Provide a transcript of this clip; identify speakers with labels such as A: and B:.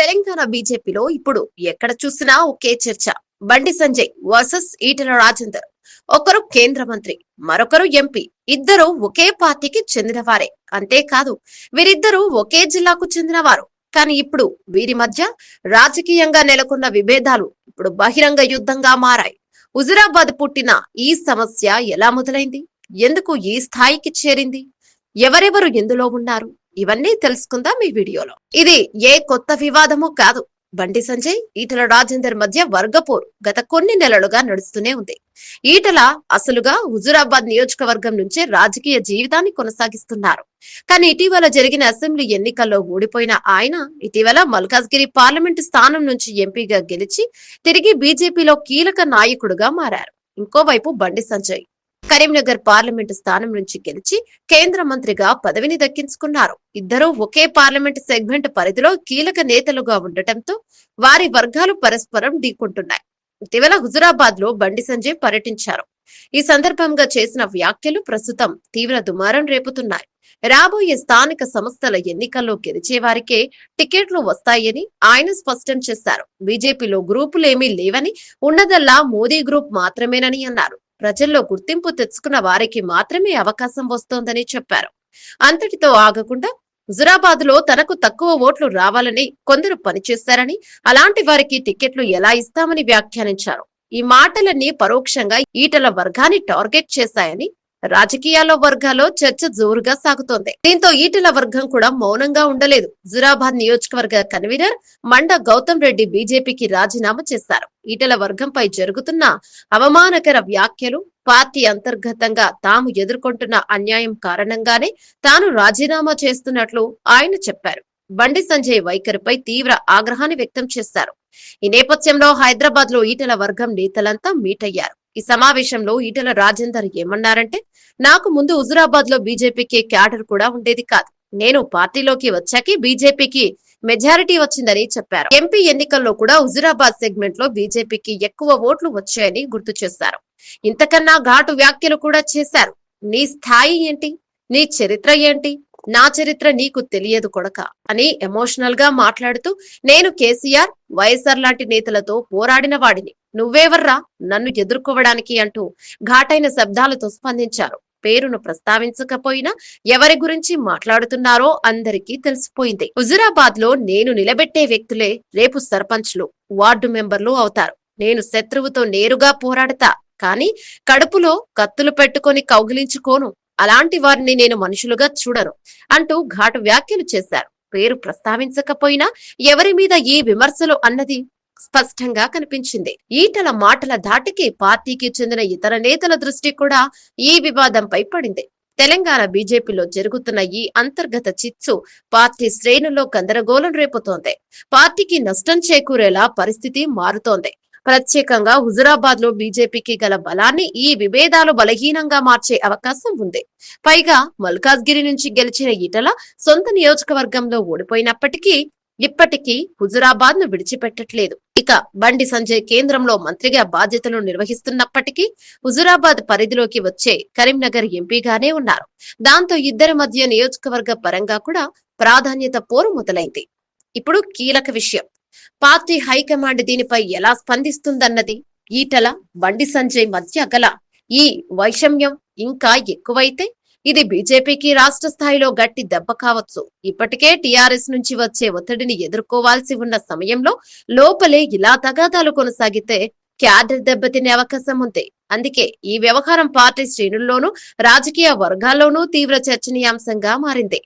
A: తెలంగాణ బీజేపీలో ఇప్పుడు ఎక్కడ చూసినా ఒకే చర్చ. బండి సంజయ్ వర్సెస్ ఈటల రాజేందర్. ఒకరు కేంద్ర మంత్రి మరొకరు ఎంపీ. ఇద్దరు ఒకే పార్టీకి చెందినవారే. అంతేకాదు వీరిద్దరూ ఒకే జిల్లాకు చెందినవారు. కానీ ఇప్పుడు వీరి మధ్య రాజకీయంగా నెలకొన్న విభేదాలు ఇప్పుడు బహిరంగ యుద్ధంగా మారాయి. హుజురాబాద్ పుట్టిన ఈ సమస్య ఎలా మొదలైంది? ఎందుకు ఈ స్థాయికి చేరింది? ఎవరెవరు ఎందులో ఉన్నారు? ఇవన్నీ తెలుసుకుందాం ఈ వీడియోలో. ఇది ఏ కొత్త వివాదము కాదు. బండి సంజయ్ ఈటల రాజేందర్ మధ్య వర్గపోరు గత కొన్ని నెలలుగా నడుస్తూనే ఉంది. ఈటల అసలుగా హుజురాబాద్ నియోజకవర్గం నుంచే రాజకీయ జీవితాన్ని కొనసాగిస్తున్నారు. కానీ ఇటీవల జరిగిన అసెంబ్లీ ఎన్నికల్లో ఓడిపోయిన ఆయన ఇటీవల మల్కాజ్గిరి పార్లమెంటు స్థానం నుంచి ఎంపీగా గెలిచి తిరిగి బీజేపీలో కీలక నాయకుడుగా మారారు. ఇంకోవైపు బండి సంజయ్ కరీంనగర్ పార్లమెంటు స్థానం నుంచి గెలిచి కేంద్ర మంత్రిగా పదవిని దక్కించుకున్నారు. ఇద్దరూ ఒకే పార్లమెంటు సెగ్మెంట్ పరిధిలో కీలక నేతలుగా ఉండటంతో వారి వర్గాలు పరస్పరం ఢీకొంటున్నాయి. ఇటీవల హుజురాబాద్లో బండి సంజయ్ పర్యటించారు. ఈ సందర్భంగా చేసిన వ్యాఖ్యలు ప్రస్తుతం తీవ్ర దుమారం రేపుతున్నాయి. రాబోయే స్థానిక సంస్థల ఎన్నికల్లో గెలిచే వారికే టికెట్లు వస్తాయని ఆయన స్పష్టం చేశారు. బీజేపీలో గ్రూపులేమీ లేవని ఉన్నదల్లా మోదీ గ్రూప్ మాత్రమేనని అన్నారు. ప్రజల్లో గుర్తింపు తెచ్చుకున్న వారికి మాత్రమే అవకాశం వస్తోందని చెప్పారు. అంతటితో ఆగకుండా హుజురాబాద్లో తనకు తక్కువ ఓట్లు రావాలని కొందరు పనిచేశారని అలాంటి వారికి టికెట్లు ఎలా ఇస్తామని వ్యాఖ్యానించారు. ఈ మాటలన్నీ పరోక్షంగా ఈటల వర్గాన్ని టార్గెట్ చేశాయని రాజకీయాల వర్గాల్లో చర్చ జోరుగా సాగుతోంది. దీంతో ఈటెల వర్గం కూడా మౌనంగా ఉండలేదు. జురాబాద్ నియోజకవర్గ కన్వీనర్ మండ గౌతమ్ రెడ్డి బీజేపీకి రాజీనామా చేశారు. ఈటెల వర్గంపై జరుగుతున్న అవమానకర వ్యాఖ్యలు పార్టీ అంతర్గతంగా తాము ఎదుర్కొంటున్న అన్యాయం కారణంగానే తాను రాజీనామా చేస్తున్నట్లు ఆయన చెప్పారు. బండి సంజయ్ వైఖరిపై తీవ్ర ఆగ్రహాన్ని వ్యక్తం చేశారు. ఈ నేపథ్యంలో హైదరాబాద్లో ఈటెల వర్గం నేతలంతా మీట్ అయ్యారు ఈ సమావేశంలో ఈటల రాజేందర్ ఏమన్నారంటే నాకు ముందు హుజురాబాద్లో బీజేపీకి క్యాడర్ కూడా ఉండేది కాదు. నేను పార్టీలోకి వచ్చాక బీజేపీకి మెజారిటీ వచ్చిందని చెప్పారు. ఎంపీ ఎన్నికల్లో కూడా హుజురాబాద్ సెగ్మెంట్లో బీజేపీకి ఎక్కువ ఓట్లు వచ్చాయని గుర్తు చేశారు. ఇంతకన్నా ఘాటు వ్యాఖ్యలు కూడా చేశారు. నీ స్థాయి ఏంటి? నీ చరిత్ర ఏంటి? నా చరిత్ర నీకు తెలియదు కొడక అని ఎమోషనల్గా మాట్లాడుతూ నేను కేసీఆర్ వైఎస్ఆర్ లాంటి నేతలతో పోరాడిన వాడిని. నువ్వేవర్రా? నన్ను ఎదుర్కోవడానికి అంటూ ఘాటైన శబ్దాలతో స్పందించారు. పేరును ప్రస్తావించకపోయినా ఎవరి గురించి మాట్లాడుతున్నారో అందరికీ తెలిసిపోయింది. హుజురాబాద్లో నేను నిలబెట్టే వ్యక్తులే రేపు సర్పంచ్లు వార్డు మెంబర్లు అవుతారు. నేను శత్రువుతో నేరుగా పోరాడతా. కానీ కడుపులో కత్తులు పెట్టుకొని కౌగిలించుకోను. అలాంటి వారిని నేను మనుషులుగా చూడను అంటూ ఘాటు వ్యాఖ్యలు చేశారు. పేరు ప్రస్తావించకపోయినా ఎవరి మీద ఈ విమర్శలు అన్నది స్పష్టంగా కనిపించింది. ఈటల మాటల ధాటికి పార్టీకి చెందిన ఇతర నేతల దృష్టి కూడా ఈ వివాదంపై పడింది. తెలంగాణ బీజేపీలో జరుగుతున్న ఈ అంతర్గత చిచ్చు పార్టీ శ్రేణుల్లో గందరగోళం రేపుతోంది. పార్టీకి నష్టం చేకూరేలా పరిస్థితి మారుతోంది. ప్రత్యేకంగా హుజురాబాద్లో బీజేపీకి గల బలాన్ని ఈ విభేదాలు బలహీనంగా మార్చే అవకాశం ఉంది. పైగా మల్కాజ్గిరి నుంచి గెలిచిన ఈటల సొంత నియోజకవర్గంలో ఓడిపోయినప్పటికీ ఇప్పటికీ హుజురాబాద్ను విడిచిపెట్టట్లేదు. ఇక బండి సంజయ్ కేంద్రంలో మంత్రిగా బాధ్యతలు నిర్వహిస్తున్నప్పటికీ హుజురాబాద్ పరిధిలోకి వచ్చే కరీంనగర్ ఎంపీగానే ఉన్నారు. దాంతో ఇద్దరి మధ్య నియోజకవర్గ పరంగా కూడా ప్రాధాన్యత పోరు మొదలైంది. ఇప్పుడు కీలక విషయం. పార్టీ హైకమాండ్ దీనిపై ఎలా స్పందిస్తుందన్నది ఈటల బండి సంజయ్ మధ్య గల ఈ వైషమ్యం ఇంకా ఎక్కువైతే ఇది బీజేపీకి రాష్ట్ర స్థాయిలో గట్టి దెబ్బ కావచ్చు. ఇప్పటికే టీఆర్ఎస్ నుంచి వచ్చే ఒత్తిడిని ఎదుర్కోవాల్సి ఉన్న సమయంలో లోపలే ఇలా తగాదాలు కొనసాగితే క్యాడర్ దెబ్బతినే అవకాశం ఉంది. అందుకే ఈ వ్యవహారం పార్టీ శ్రేణుల్లోనూ రాజకీయ వర్గాల్లోనూ తీవ్ర చర్చనీయాంశంగా మారింది.